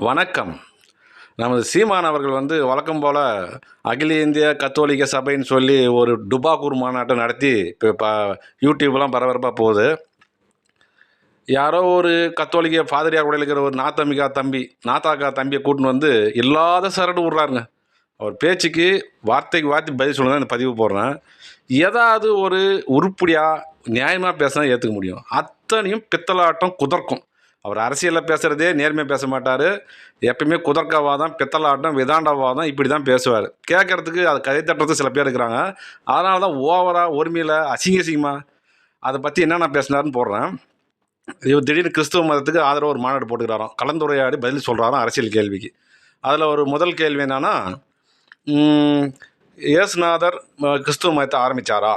வணக்கம். நமது சீமான் அவர்கள் வந்து வழக்கம் போல் அகில இந்திய கத்தோலிக்க சபைன்னு சொல்லி ஒரு டுபாக்கூர் மாநாட்டை நடத்தி இப்போ இப்போ யூடியூப்லாம் பரபரப்பாக போகுது. யாரோ ஒரு கத்தோலிக்க ஃபாதரியாக கூட இருக்கிற ஒரு நாத்தமிகா தம்பி நாத்தாக்கா தம்பியை கூட்டின்னு வந்து இல்லாத சரடு விட்றாருங்க அவர் பேச்சுக்கு வார்த்தைக்கு வார்த்தை பதில் சொல்ல இந்த பதிவு போடுறேன். ஏதாவது ஒரு உருப்படியாக நியாயமாக பேசினா ஏற்றுக்க முடியும். அத்தனையும் பித்தலாட்டம் குதர்க்கும். அவர் அரசியலில் பேசுகிறதே நேர்மையாக பேச மாட்டார். எப்பயுமே குதர்க்கவாதம் பித்தலாட்டம் விதாண்டவாதம் இப்படி தான் பேசுவார். கேட்குறதுக்கு அது கதை தட்டுறது சில பேர் இருக்கிறாங்க. அதனால தான் ஓவராக ஒருமையில் அசிங்க அசிங்கமாக அதை பற்றி என்னென்ன பேசினாருன்னு போடுறேன். இவர் திடீர்னு கிறிஸ்துவ மதத்துக்கு ஆதரவு ஒரு மாநாடு போட்டுக்கிறாராம். கலந்துரையாடி பதில் சொல்கிறாராம் அரசியல் கேள்விக்கு. அதில் ஒரு முதல் கேள்வி என்னென்னா இயேசுநாதர் கிறிஸ்துவ மதத்தை ஆரம்பித்தாரா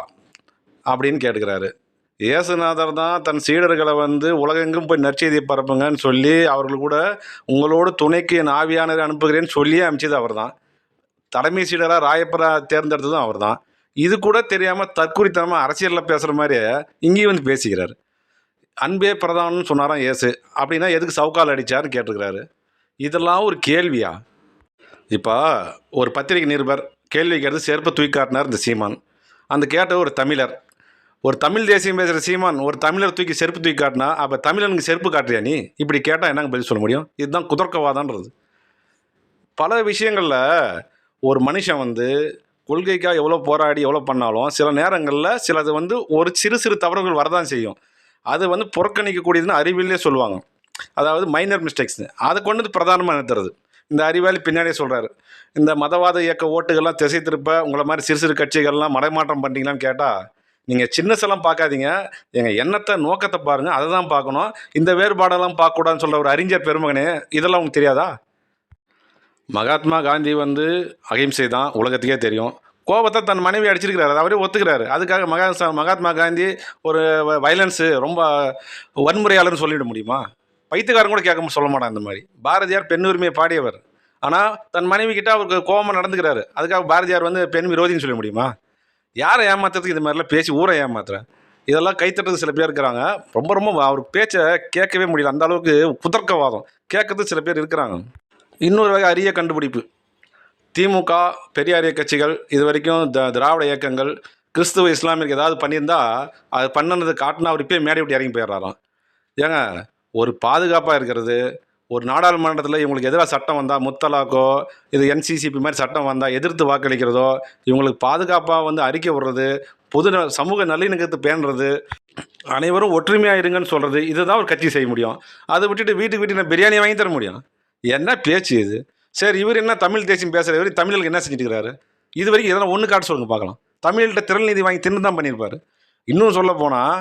அப்படின்னு கேட்டுக்கிறாரு. இயேசுநாதர் தான் தன் சீடர்களை வந்து உலகெங்கும் போய் நற்செய்தியை பரப்புங்கன்னு சொல்லி அவர்கள் கூட உங்களோடு துணைக்கு என் ஆவியானவரை அனுப்புகிறேன்னு சொல்லியே அனுப்பிச்சது அவர் தான் தலைமை சீடராக ராயப்பரா தேர்ந்தெடுத்ததும் அவர் தான் இது கூட தெரியாமல் தற்குறித்தனமாக அரசியலில் பேசுகிற மாதிரி இங்கேயும் வந்து பேசிக்கிறார். அன்பே பிரதானம்னு சொன்னாராம் இயேசு. அப்படின்னா எதுக்கு சவுக்கால் அடித்தார்னு கேட்டிருக்கிறாரு. இதெல்லாம் ஒரு கேள்வியா? இப்போ ஒரு பத்திரிகை நிருபர் கேள்வி கேட்டு செருப்பை தூக்கி காட்டினார் இந்த சீமான். அந்த கேட்ட ஒரு தமிழர். ஒரு தமிழ் தேசியம் பேசுகிற சீமான் ஒரு தமிழர் தூக்கி செருப்பு தூக்கி காட்டினா அப்போ தமிழனுக்கு செருப்பு காட்டுறியா நீ? இப்படி கேட்டால் என்னங்க பதில் சொல்ல முடியும்? இதுதான் குதர்க்கவாதான்றது பல விஷயங்களில் ஒரு மனுஷன் வந்து கொள்கைக்காக எவ்வளோ போராடி எவ்வளோ பண்ணாலும் சில நேரங்களில் சிலது வந்து ஒரு சிறு சிறு தவறுகள் வரதான் செய்யும். அது வந்து புறக்கணிக்கக்கூடியதுன்னு அறிவிலே சொல்லுவாங்க. அதாவது மைனர் மிஸ்டேக்ஸ்னு அதை கொண்டு வந்து பிரதானமாக நிறுத்துறது. இந்த அறிவாளி பின்னாடியே சொல்கிறாரு இந்த மதவாத இயக்க ஓட்டுகள்லாம் திசை திருப்ப உங்களை மாதிரி சிறு சிறு கட்சிகள்லாம் மடைமாற்றம் பண்ணிட்டீங்களான்னு கேட்டால் நீங்கள் சின்னசெல்லாம் பார்க்காதீங்க. எங்கள் எண்ணத்தை நோக்கத்தை பாருங்கள் அதை தான் பார்க்கணும். இந்த வேறுபாடெல்லாம் பார்க்கக்கூடாதுன்னு சொல்கிற ஒரு அறிஞர் பெருமகனே இதெல்லாம் உங்களுக்கு தெரியாதா? மகாத்மா காந்தி வந்து அகிம்சை தான் உலகத்துக்கே தெரியும். கோபத்தை தன் மனைவி அடிச்சிருக்கிறாரு. அவரே ஒத்துக்கிறாரு. அதுக்காக மகா மகாத்மா காந்தி ஒரு வைலன்ஸு ரொம்ப வன்முறையாளர்னு சொல்லிட முடியுமா? பைத்தியக்காரன் கூட கேட்க சொல்ல மாட்டான் இந்த மாதிரி. பாரதியார் பெண் உரிமையை பாடியவர். ஆனால் தன் மனைவி கிட்ட அவருக்கு கோபமாக நடந்துக்கிறாரு. அதுக்காக பாரதியார் வந்து பெண் விரோதின்னு சொல்ல முடியுமா? யாரை ஏமாத்துறதுக்கு இது மாதிரிலாம் பேசி ஊரை ஏமாத்துறேன்? இதெல்லாம் கைத்தட்டுறது சில பேர் இருக்கிறாங்க. ரொம்ப ரொம்ப அவர் பேச்சை கேட்கவே முடியல. அந்த அளவுக்கு குதர்க்கவாதம். கேட்கறது சில பேர் இருக்கிறாங்க. இன்னொரு வகை அரிய கண்டுபிடிப்பு. திமுக பெரியாரிய கட்சிகள் இது வரைக்கும் த திராவிட இயக்கங்கள் கிறிஸ்துவ இஸ்லாமியருக்கு ஏதாவது பண்ணியிருந்தா அது பண்ணினது காட்டினா அவர் இப்போயே மேடை விட்டு இறங்கி போயிடுறாராம். ஏங்க ஒரு பாதுகாப்பாக இருக்கிறது ஒரு நாடாளுமன்றத்தில் இவங்களுக்கு எதிராக சட்டம் வந்தால் முத்தலாக்கோ இது என்சிசிபி மாதிரி சட்டம் வந்தால் எதிர்த்து வாக்களிக்கிறதோ இவங்களுக்கு பாதுகாப்பாக வந்து அறிக்கை விடுறது பொது சமூக நல்லிணக்கத்தை பேணுறது அனைவரும் ஒற்றுமையாக இருங்கன்னு சொல்கிறது இதுதான் ஒரு கட்சி செய்ய முடியும். அதை விட்டுட்டு வீட்டுக்கு வீட்டு நான் பிரியாணி வாங்கி தர முடியும். என்ன பேச்சு இது? சரி இவர் என்ன தமிழ் தேசியம் பேசுகிற இவர் தமிழுக்கு என்ன செஞ்சுட்டு இருக்கிறாரு இது வரைக்கும் இதெல்லாம் ஒன்று காட்ட சொல்லுங்க பார்க்கலாம். தமிழ்கிட்ட திறன் நிதி வாங்கி தின்னு தான் பண்ணியிருப்பார். இன்னும் சொல்ல போனால்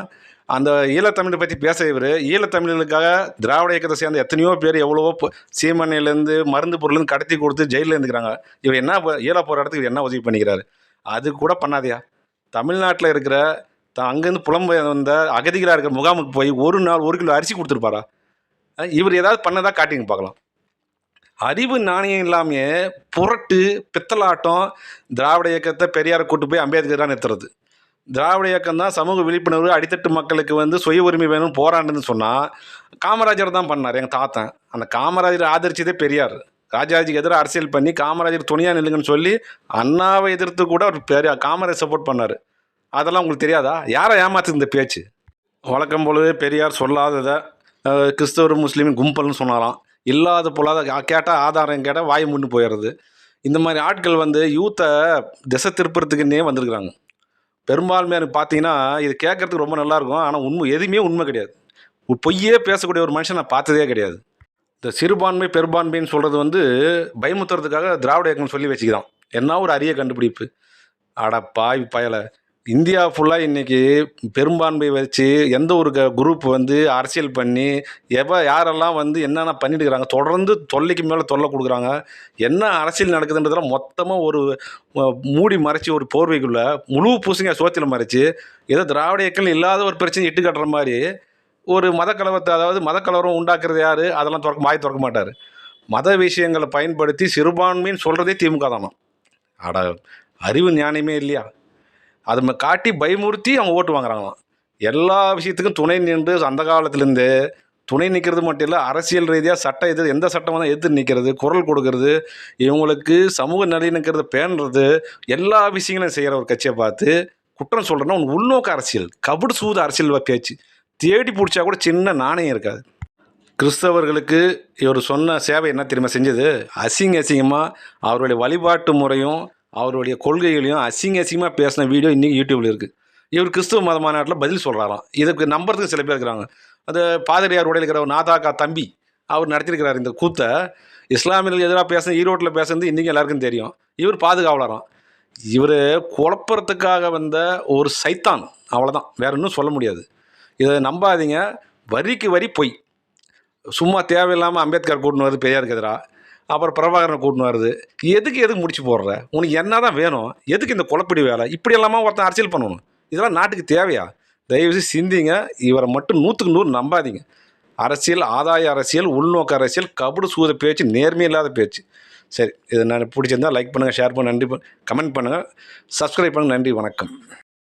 அந்த ஈழத்தமிழை பற்றி பேச இவர். ஈழத்தமிழர்களுக்காக திராவிட இயக்கத்தை சேர்ந்த எத்தனையோ பேர் எவ்வளவோ பொ- சீமனையிலேருந்து மருந்து பொருள்லேருந்து கடத்தி கொடுத்து ஜெயிலில் இருந்துக்கிறாங்க. இவர் என்ன ஈழ போகிற இடத்துக்கு இவர் என்ன உதவி பண்ணிக்கிறாரு? அது கூட பண்ணாதையா. தமிழ்நாட்டில் இருக்கிற த அங்கேருந்து புலம்பெயர் வந்த அகதிகளாக இருக்கிற முகாமுக்கு போய் ஒரு நாள் ஒரு கிலோ அரிசி கொடுத்துருப்பாரா? இவர் ஏதாவது பண்ணதா காட்டிங்க பார்க்கலாம் அறிவு நாணயம் இல்லாமையே புரட்டு பித்தலாட்டம் திராவிட இயக்கத்தை பெரியாரை கூட்டு போய் அம்பேத்கர் தான் நிறுத்துறது. திராவிட இயக்கம் தான் சமூக விழிப்புணர்வு அடித்தட்டு மக்களுக்கு வந்து சுய உரிமை வேணும்னு போராண்டுன்னு சொன்னால் காமராஜர் தான் பண்ணார் எங்கள் தாத்தன் அந்த காமராஜர் ஆதரிச்சதே பெரியார். ராஜாஜிக்கு எதிராக அரசியல் பண்ணி காமராஜர் துணியாக நில்லுங்கன்னு சொல்லி அண்ணாவை எதிர்த்து கூட அவர் பெரிய காமராஜ் சப்போர்ட் பண்ணார். அதெல்லாம் உங்களுக்கு தெரியாதா? யாரை ஏமாத்துது இந்த பேச்சு? வழக்கம் போலவே பெரியார் சொல்லாததை கிறிஸ்தவர் முஸ்லீம் கும்பல்னு சொன்னாராம். இல்லாத பொல்லாத கேட்டால் ஆதாரம் கேட்டால் வாய் முன்னு போயிடுறது. இந்த மாதிரி ஆட்கள் வந்து யூத்தை திசை திருப்புறதுக்குன்னே வந்திருக்கிறாங்க. பெரும்பான்மையான பார்த்தீங்கன்னா இது கேட்கறதுக்கு ரொம்ப நல்லாயிருக்கும். ஆனால் உண்மை எதுவுமே உண்மை கிடையாது. ஒரு பொய்யே பேசக்கூடிய ஒரு மனுஷன் நான் பார்த்ததே கிடையாது. இந்த சிறுபான்மை பெரும்பான்மைன்னு சொல்கிறது வந்து பயமுத்துறதுக்காக திராவிட இயக்கம் சொல்லி வச்சுக்கிறான். என்ன ஒரு அரிய கண்டுபிடிப்பு? அட பாய் பயலை. இந்தியா ஃபுல்லாக இன்றைக்கி பெரும்பான்மை வச்சு எந்த ஒரு குரூப் வந்து அரசியல் பண்ணி எவ யாரெல்லாம் வந்து என்னென்ன பண்ணிட்டு இருக்கிறாங்க தொடர்ந்து தொல்லைக்கு மேலே தொல்லை கொடுக்குறாங்க என்ன அரசியல் நடக்குதுன்றதெல்லாம் மொத்தமாக ஒரு மூடி மறைச்சி ஒரு போர்வைக்குள்ளே முழு பூசணியாக சோத்தில் மறைச்சி ஏதோ திராவிட இயக்கம் இல்லாத ஒரு பிரச்சனை இட்டு கட்டுற மாதிரி ஒரு மதக்கலவரத்தை அதாவது மதக்கலவரம் உண்டாக்குறது யார்? அதெல்லாம் திறக்க வாய் திறக்க மாட்டார். மத விஷயங்களை பயன்படுத்தி சிறுபான்மைன்னு சொல்கிறதே திமுக தானோ. அட அறிவு ஞானமே இல்லையா? அதை காட்டி பயமுறுத்தி அவங்க ஓட்டு வாங்குறாங்களாம். எல்லா விஷயத்துக்கும் துணை நின்று அந்த காலத்துலேருந்து துணை நிற்கிறது மட்டும் இல்லை அரசியல் ரீதியாக சட்டம் எதிர் எந்த சட்டம் வந்தால் எதிர்த்து நிற்கிறது குரல் கொடுக்கறது இவங்களுக்கு சமூக நல்லிணக்கிறத பேணுறது எல்லா விஷயங்களும் செய்கிற ஒரு கட்சியை பார்த்து குற்றம் சொல்கிறேன்னா உன் உள்நோக்க அரசியல் கபடு சூது அரசியல் பேச்சு. தேடி பிடிச்சா கூட சின்ன நாணயம் இருக்காது. கிறிஸ்தவர்களுக்கு இவர் சொன்ன சேவை என்ன தெரியுமா செஞ்சது? அசிங்க அசிங்கமாக அவருடைய வழிபாட்டு முறையும் அவருடைய கொள்கைகளையும் அசிங்க அசிங்கமாக பேசின வீடியோ இன்றைக்கி யூடியூப்பில் இருக்குது இவர் கிறிஸ்துவ மத மாநாட்டில் பதில் சொல்கிறாராம் இதுக்கு நம்புறதுக்கு சில பேர் இருக்கிறாங்க. அது பாதிரியார் உடையில் இருக்கிற ஒரு நாதாக்கா தம்பி அவர் நடத்திருக்கிறார் இந்த கூத்தை. இஸ்லாமியர்களுக்கு எதிராக பேசுன ஈரோட்டில் பேசுனது இன்றைக்கி எல்லாருக்கும் தெரியும். இவர் பாதுகாவலராம். இவர் குழப்பறத்துக்காக வந்த ஒரு சைத்தான். அவ்வளோதான் வேற ஒன்றும் சொல்ல முடியாது. இதை நம்பாதீங்க. வரிக்கு வரி பொய். சும்மா தேவையில்லாமல் அம்பேத்கர் கூட்டின்னு வருது பெரியாருக்கு எதிராக அப்புறம் பிரபாகரனை கூட்டின்னு வருது. எதுக்கு எதுக்கு முடிச்சு போடுற? உனக்கு என்ன தான் வேணும்? எதுக்கு இந்த குழப்படி வேலை? இப்படி எல்லாமா ஒருத்தன் அரசியல் பண்ணணும். இதெல்லாம் நாட்டுக்கு தேவையா? தயவுசெய்து சிந்திங்க. இவரை மட்டும் நூற்றுக்கு நூறு நம்பாதீங்க. அரசியல் ஆதாய அரசியல் உள்நோக்க அரசியல் கபடு சூத பேச்சு நேர்மை இல்லாத பேச்சு. சரி இது நான் பிடிச்சிருந்தா லைக் பண்ணுங்கள் ஷேர் பண்ணுங்கள் நன்றி கமெண்ட் பண்ணுங்கள் சப்ஸ்கிரைப் பண்ணுங்கள் நன்றி வணக்கம்.